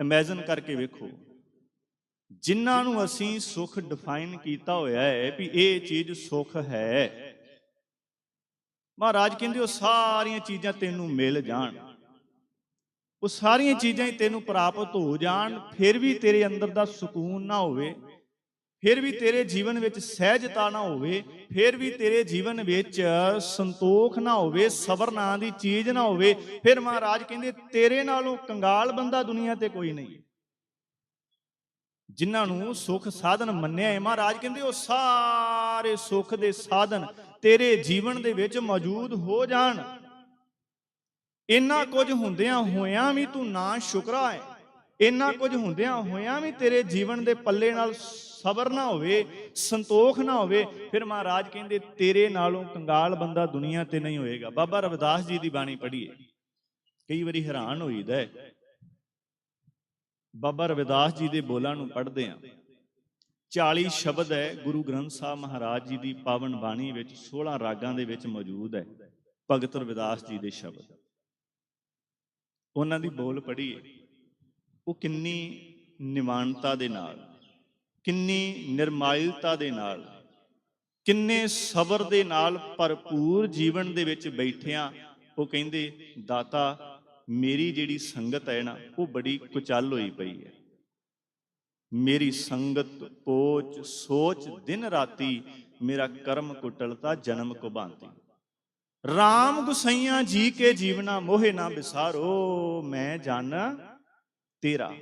Imagine ਕਰਕੇ ਵੇਖੋ। ਜਿਨ੍ਹਾਂ ਨੂੰ ਅਸੀਂ ਸੁੱਖ ਡਿਫਾਈਨ ਕੀਤਾ ਹੋਇਆ ਹੈ ਵੀ ਇਹ ਚੀਜ਼ ਸੁੱਖ ਹੈ। ਮਹਾਰਾਜ ਕਹਿੰਦੇ ਉਹ ਸਾਰੀਆਂ ਚੀਜ਼ਾਂ ਤੈਨੂੰ ਮਿਲ ਜਾਣ। ਉਹ ਸਾਰੀਆਂ ਚੀਜ਼ਾਂ ਹੀ ਤੈਨੂੰ ਪ੍ਰਾਪਤ ਹੋ ਜਾਣ, ਫਿਰ ਵੀ ਤੇਰੇ ਅੰਦਰ ਦਾ ਸਕੂਨ ਨਾ ਹੋਵੇ। ਫਿਰ ਵੀ ਤੇਰੇ ਜੀਵਨ ਵਿੱਚ ਸਹਿਜਤਾ ਨਾ ਹੋਵੇ, ਫਿਰ ਵੀ ਤੇਰੇ ਜੀਵਨ ਵਿੱਚ ਸੰਤੋਖ ਨਾ ਹੋਵੇ, ਸਬਰ ਨਾਂ ਦੀ ਚੀਜ਼ ਨਾ ਹੋਵੇ, ਫਿਰ ਮਹਾਰਾਜ ਕਹਿੰਦੇ, ਤੇਰੇ ਨਾਲੋਂ ਕੰਗਾਲ ਬੰਦਾ ਦੁਨੀਆ ਤੇ ਕੋਈ ਨਹੀਂ। ਜਿਨ੍ਹਾਂ ਨੂੰ ਸੁਖ ਸਾਧਨ ਮੰਨਿਆ ਹੈ, ਮਹਾਰਾਜ ਕਹਿੰਦੇ, ਉਹ ਸਾਰੇ ਸੁਖ ਦੇ ਸਾਧਨ ਤੇਰੇ ਜੀਵਨ ਦੇ ਵਿੱਚ ਮੌਜੂਦ ਹੋ ਜਾਣ। ਇੰਨਾ ਕੁਝ ਹੁੰਦਿਆਂ ਹੋਇਆਂ ਵੀ ਤੂੰ ਨਾ ਸ਼ੁਕਰਾ ਹੈ। ਇੰਨਾ ਕੁਝ ਹੁੰਦਿਆਂ ਹੋਇਆਂ ਵੀ ਤੇਰੇ ਜੀਵਨ ਦੇ ਪੱਲੇ ਨਾਲ ਸਬਰ ਨਾ ਹੋਵੇ, ਸੰਤੋਖ ਨਾ ਹੋਵੇ, ਫਿਰ ਮਹਾਰਾਜ ਕਹਿੰਦੇ ਤੇਰੇ ਨਾਲੋਂ ਕੰਗਾਲ ਬੰਦਾ ਦੁਨੀਆ ਤੇ ਨਹੀਂ ਹੋਏਗਾ। ਬਾਬਾ ਰਵਿਦਾਸ ਜੀ ਦੀ ਬਾਣੀ ਪੜ੍ਹੀਏ। ਕਈ ਵਾਰੀ ਹੈਰਾਨ ਹੋਈਦਾ ਹੈ। ਬਾਬਾ ਰਵਿਦਾਸ ਜੀ ਦੇ ਬੋਲਾਂ ਨੂੰ ਪੜ੍ਹਦੇ ਆਂ। 40 ਸ਼ਬਦ ਹੈ ਗੁਰੂ ਗ੍ਰੰਥ ਸਾਹਿਬ ਮਹਾਰਾਜ ਜੀ ਦੀ ਪਾਵਨ ਬਾਣੀ ਵਿੱਚ 16 ਰਾਗਾਂ ਦੇ ਵਿੱਚ ਮੌਜੂਦ ਹੈ, ਭਗਤ ਰਵਿਦਾਸ ਜੀ ਦੇ ਸ਼ਬਦ। ਉਹਨਾਂ ਦੀ ਬੋਲ ਪੜ੍ਹੀਏ। ਉਹ ਕਿੰਨੀ ਨਿਮਾਨਤਾ ਦੇ ਨਾਲ, ਕਿੰਨੀ ਨਿਰਮਾਇਲਤਾ ਦੇ ਨਾਲ, ਕਿੰਨੇ ਸਬਰ ਦੇ ਨਾਲ ਭਰਪੂਰ ਜੀਵਨ ਦੇ ਵਿੱਚ ਬੈਠਿਆਂ, ਉਹ ਕਹਿੰਦੇ, ਦਾਤਾ, ਮੇਰੀ ਜਿਹੜੀ ਸੰਗਤ ਹੈ ਨਾ, ਉਹ ਬੜੀ ਕੁਚਲ ਹੋਈ ਪਈ ਹੈ। ਮੇਰੀ ਸੰਗਤ ਪੋਚ ਸੋਚ, ਦਿਨ ਰਾਤੀ ਮੇਰਾ ਕਰਮ ਕੁਟਲਤਾ, ਜਨਮ ਕੋ ਭਾਂਤੀ। RAM ਗੁਸਈਆਂ ਜੀ ਕੇ ਜੀਵਨਾ ਮੋਹਿ ਨਾ ਵਿਸਾਰੋ ਮੈਂ ਜਾਣ ਤੇਰਾ।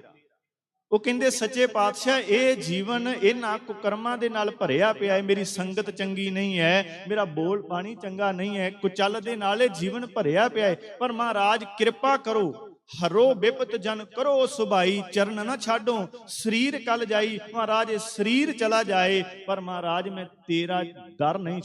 ਉਹ ਕਹਿੰਦੇ, ਸੱਚੇ ਪਾਤਸ਼ਾਹ, ਇਹ ਜੀਵਨ ਇਹਨਾਂ ਕੁਕਰਮਾਂ ਦੇ ਨਾਲ ਭਰਿਆ ਪਿਆ ਹੈ। ਮੇਰੀ ਸੰਗਤ ਚੰਗੀ ਨਹੀਂ ਹੈ, ਮੇਰਾ ਬੋਲ ਪਾਣੀ ਚੰਗਾ ਨਹੀਂ ਹੈ। ਕੁਚਲ ਦੇ ਨਾਲ ਇਹ ਜੀਵਨ ਭਰਿਆ ਪਿਆ ਹੈ। ਪਰ ਮਹਾਰਾਜ, ਕਿਰਪਾ ਕਰੋ। ਹਰੋ ਬਿਪਤ ਜਨ ਕਰੋ ਸੁਭਾਈ, ਚਰਨ ਨਾ ਛਾਡੋ। ਸਰੀਰ ਕਲ ਜਾਈ। ਮਹਾਰਾਜ, ਇਹ ਸਰੀਰ ਚਲਾ ਜਾਏ। ਪਰ ਮਹਾਰਾਜ, ਮੈਂ ਤੇਰਾ ਦਰ ਨਹੀਂ